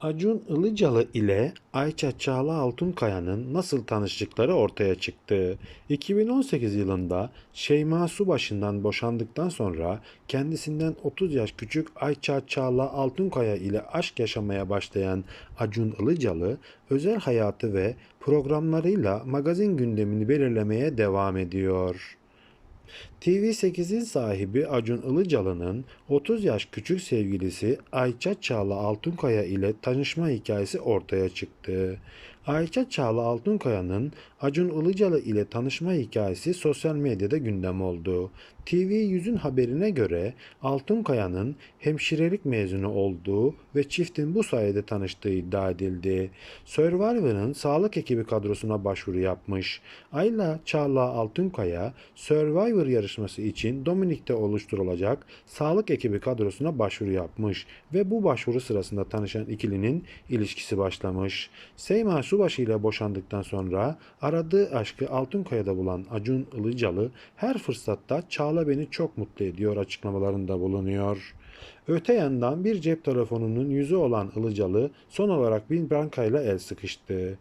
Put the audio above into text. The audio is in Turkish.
Acun Ilıcalı ile Ayça Çağla Altunkaya'nın nasıl tanıştıkları ortaya çıktı. 2018 yılında Şeyma Subaşı'ndan boşandıktan sonra kendisinden 30 yaş küçük Ayça Çağla Altunkaya ile aşk yaşamaya başlayan Acun Ilıcalı, özel hayatı ve programlarıyla magazin gündemini belirlemeye devam ediyor. TV8'in sahibi Acun Ilıcalı'nın 30 yaş küçük sevgilisi Ayça Çağla Altunkaya ile tanışma hikayesi ortaya çıktı. Ayça Çağla Altunkaya'nın Acun Ilıcalı ile tanışma hikayesi sosyal medyada gündem oldu. TV100'ün haberine göre Altunkaya'nın hemşirelik mezunu olduğu ve çiftin bu sayede tanıştığı iddia edildi. Survivor'ın sağlık ekibi kadrosuna başvuru yapmış. Ayla Çağla Altunkaya, Survivor yarışması için Dominik'te oluşturulacak sağlık ekibi kadrosuna başvuru yapmış ve bu başvuru sırasında tanışan ikilinin ilişkisi başlamış. Seyma Subaşı ile boşandıktan sonra aradığı aşkı Altunkaya'da bulan Acun Ilıcalı her fırsatta Çağla beni çok mutlu ediyor açıklamalarında bulunuyor. Öte yandan bir cep telefonunun yüzü olan Ilıcalı son olarak bir bankayla el sıkıştı.